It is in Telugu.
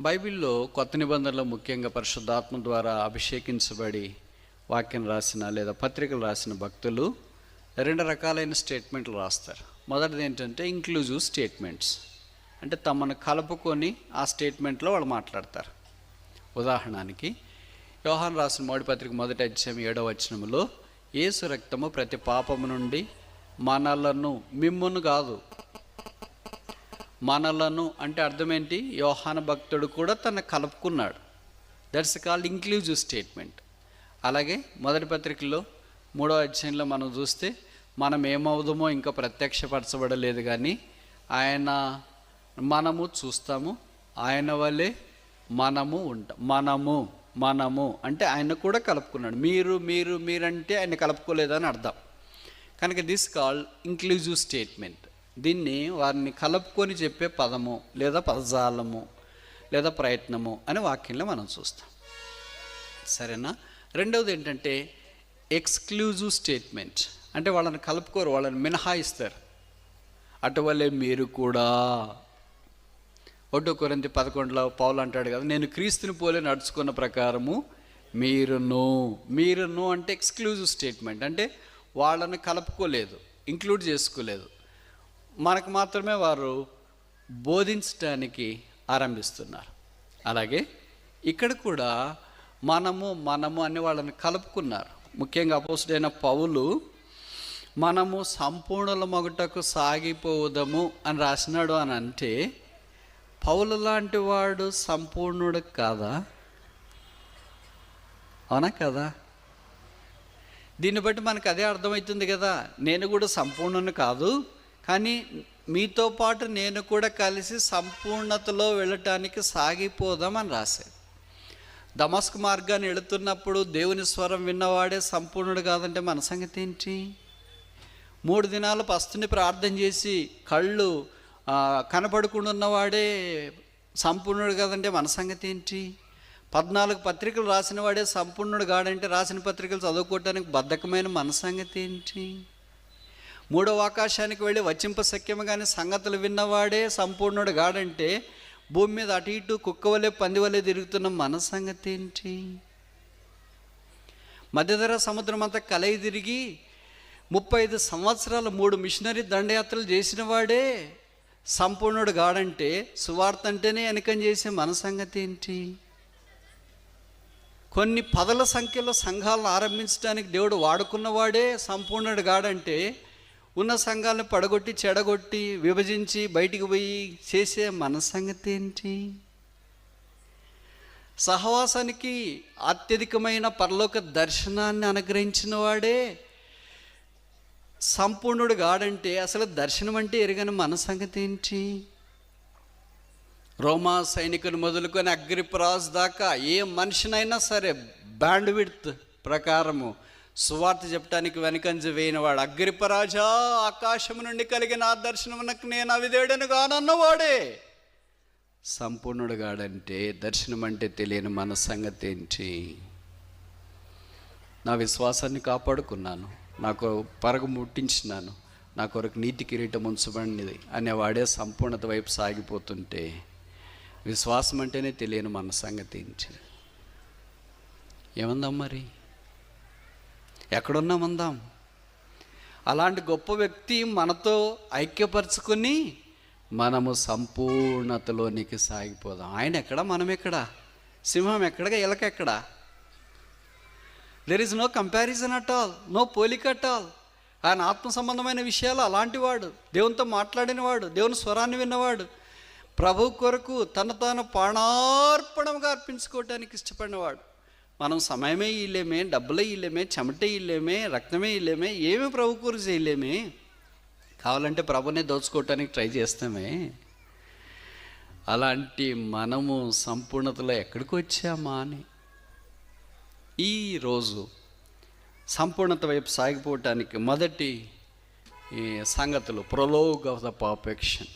బైబిల్లో కొత్త నిబంధనలో ముఖ్యంగా పరిశుద్ధాత్మ ద్వారా అభిషేకించబడి వాక్యం రాసిన లేదా పత్రికలు రాసిన భక్తులు రెండు రకాలైన స్టేట్మెంట్లు రాస్తారు. మొదటిది ఏంటంటే ఇంక్లూజివ్ స్టేట్మెంట్స్. అంటే తమను కలుపుకొని ఆ స్టేట్మెంట్లో వాళ్ళు మాట్లాడతారు. ఉదాహరణకి యోహాన్ రాసిన మోడి పత్రిక మొదటి అధ్యాయం ఏడవ వచనంలో ఏసు రక్తము ప్రతి పాపము నుండి మనలను మిమ్మును కాదు మనలను అంటే అర్థమేంటి? యోహాన భక్తుడు కూడా తను కలుపుకున్నాడు. దట్స్ కాల్డ్ ఇంక్లూజివ్ స్టేట్మెంట్ అలాగే మొదటి పత్రికలో మూడో అధ్యాయంలో మనం చూస్తే మనం ఏమవుదామో ఇంకా ప్రత్యక్షపరచబడలేదు కానీ ఆయన మనము చూస్తాము. ఆయన వల్లే మనము ఉంటాం మనము మనము అంటే ఆయన కూడా కలుపుకున్నాడు. మీరు మీరు మీరంటే ఆయన కలుపుకోలేదని అర్థం. కనుక దిస్ కాల్ ఇంక్లూజివ్ స్టేట్మెంట్ దీన్ని వారిని కలుపుకొని చెప్పే పదము లేదా పదజాలము లేదా ప్రయత్నము అనే వాక్యంలో మనం చూస్తాం. సరేనా? రెండవది ఏంటంటే ఎక్స్క్లూజివ్ స్టేట్మెంట్. అంటే వాళ్ళని కలుపుకోరు వాళ్ళని మినహాయిస్తారు. అటువలే మీరు కూడా. ఒకటో కొరింత పదకొండులో పౌలు అంటాడు కదా నేను క్రీస్తుని పోలే నడుచుకున్న ప్రకారము మీరును. మీరును అంటే ఎక్స్క్లూజివ్ స్టేట్మెంట్. అంటే వాళ్ళని కలుపుకోలేదు ఇంక్లూడ్ చేసుకోలేదు. మనకు మాత్రమే వారు బోధించడానికి ఆరంభిస్తున్నారు. అలాగే ఇక్కడ కూడా మనము మనము అని వాళ్ళని కలుపుకున్నారు. ముఖ్యంగా అపోసుడైన పౌలు మనము సంపూర్ణుల మొగటకు సాగిపోవుదము అని రాసినాడు అని అంటే పౌలు లాంటి వాడు సంపూర్ణుడు కాదా? అవునా కదా? దీన్ని బట్టి మనకు అదే అర్థమవుతుంది కదా. నేను కూడా సంపూర్ణను కాదు కానీ మీతో పాటు నేను కూడా కలిసి సంపూర్ణతలో వెళ్ళటానికి సాగిపోదామని రాశాడు దమస్క్ మార్గాన్ని వెళుతున్నప్పుడు దేవుని స్వరం విన్నవాడే సంపూర్ణుడు కాదంటే మన సంగతి ఏంటి? మూడు దినాలు పస్తుని ప్రార్థన చేసి కళ్ళు కనపడకుండా ఉన్నవాడే సంపూర్ణుడు కాదంటే మన సంగతి ఏంటి? పద్నాలుగు పత్రికలు రాసిన వాడే సంపూర్ణుడు కాడంటే రాసిన పత్రికలు చదువుకోవటానికి బద్ధకమైన మన సంగతి ఏంటి? మూడవ ఆకాశానికి వెళ్ళి వచ్చింప సఖ్యము కానీ సంగతులు విన్నవాడే సంపూర్ణుడు గాడంటే భూమి మీద అటు ఇటు కుక్క వలె పంది వలె తిరుగుతున్న మన సంగతి ఏంటి మధ్యధర సముద్రం అంతా కలయి తిరిగి ముప్పై ఐదు సంవత్సరాలు మూడు మిషనరీ దండయాత్రలు చేసిన వాడే సంపూర్ణుడు గాడంటే సువార్త అంటేనే వెనకం చేసే మన సంగతి ఏంటి కొన్ని పదల సంఖ్యలో సంఘాలను ఆరంభించడానికి దేవుడు వాడుకున్నవాడే సంపూర్ణుడు గాడంటే ఉన్న సంఘాలను పడగొట్టి చెడగొట్టి విభజించి బయటికి పోయి చేసే మన సంగతి ఏంటి సహవాసానికి అత్యధికమైన పరలోక దర్శనాన్ని అనుగ్రహించిన వాడే సంపూర్ణుడు గాడంటే అసలు దర్శనం అంటే ఎరగని మన సంగతి ఏంటి రోమా సైనికుని మొదలుకొని అగ్రిప్రాజ్ దాకా ఏ మనిషినైనా సరే బ్యాండ్ విడ్త్ ప్రకారము సువార్త చెప్పడానికి వెనకంజ వేయినవాడు అగ్రిపరాజా ఆకాశము నుండి కలిగిన ఆ దర్శనమునకు నేను అవిదేడను కానన్నవాడే సంపూర్ణుడు కాడంటే దర్శనం అంటే తెలియని మన సంగతి ఏంటి నా విశ్వాసాన్ని కాపాడుకున్నాను నాకు పరగ ముట్టించినాను నా కొరకు నీతి కిరీటం ఉంచబడినది అనేవాడే సంపూర్ణత వైపు సాగిపోతుంటే విశ్వాసం అంటేనే తెలియని మన సంగతి ఏంటి ఏమందాం మరి? ఎక్కడున్నామందాం? అలాంటి గొప్ప వ్యక్తి మనతో ఐక్యపరచుకొని మనము సంపూర్ణతలోనికి సాగిపోదాం. ఆయన ఎక్కడ? మనం ఎక్కడ సింహం ఎక్కడ ఎలకెక్కడ there is no comparison at all no పోలిక అట్ ఆల్ ఆయన ఆత్మ సంబంధమైన విషయాలు అలాంటివాడు. దేవునితో మాట్లాడినవాడు. దేవుని స్వరాన్ని విన్నవాడు. ప్రభు కొరకు తన తాను ప్రాణార్పణంగా అర్పించుకోవటానికి ఇష్టపడినవాడు. మనం సమయమే ఇయ్యలేమే డబ్బులే ఇల్లేమే చెమటే ఇల్లేమే రక్తమే ఇయ్యలేమే ఏమి ప్రభుకూరు చేయలేమే? కావాలంటే ప్రభునే దోచుకోవటానికి ట్రై చేస్తామే. అలాంటి మనము సంపూర్ణతలో ఎక్కడికి వచ్చామా అని. ఈరోజు సంపూర్ణత వైపు సాగిపోవటానికి మొదటి ఈ సంగతులు ప్రొలోగ్ ఆఫ్ ద పర్ఫెక్షన్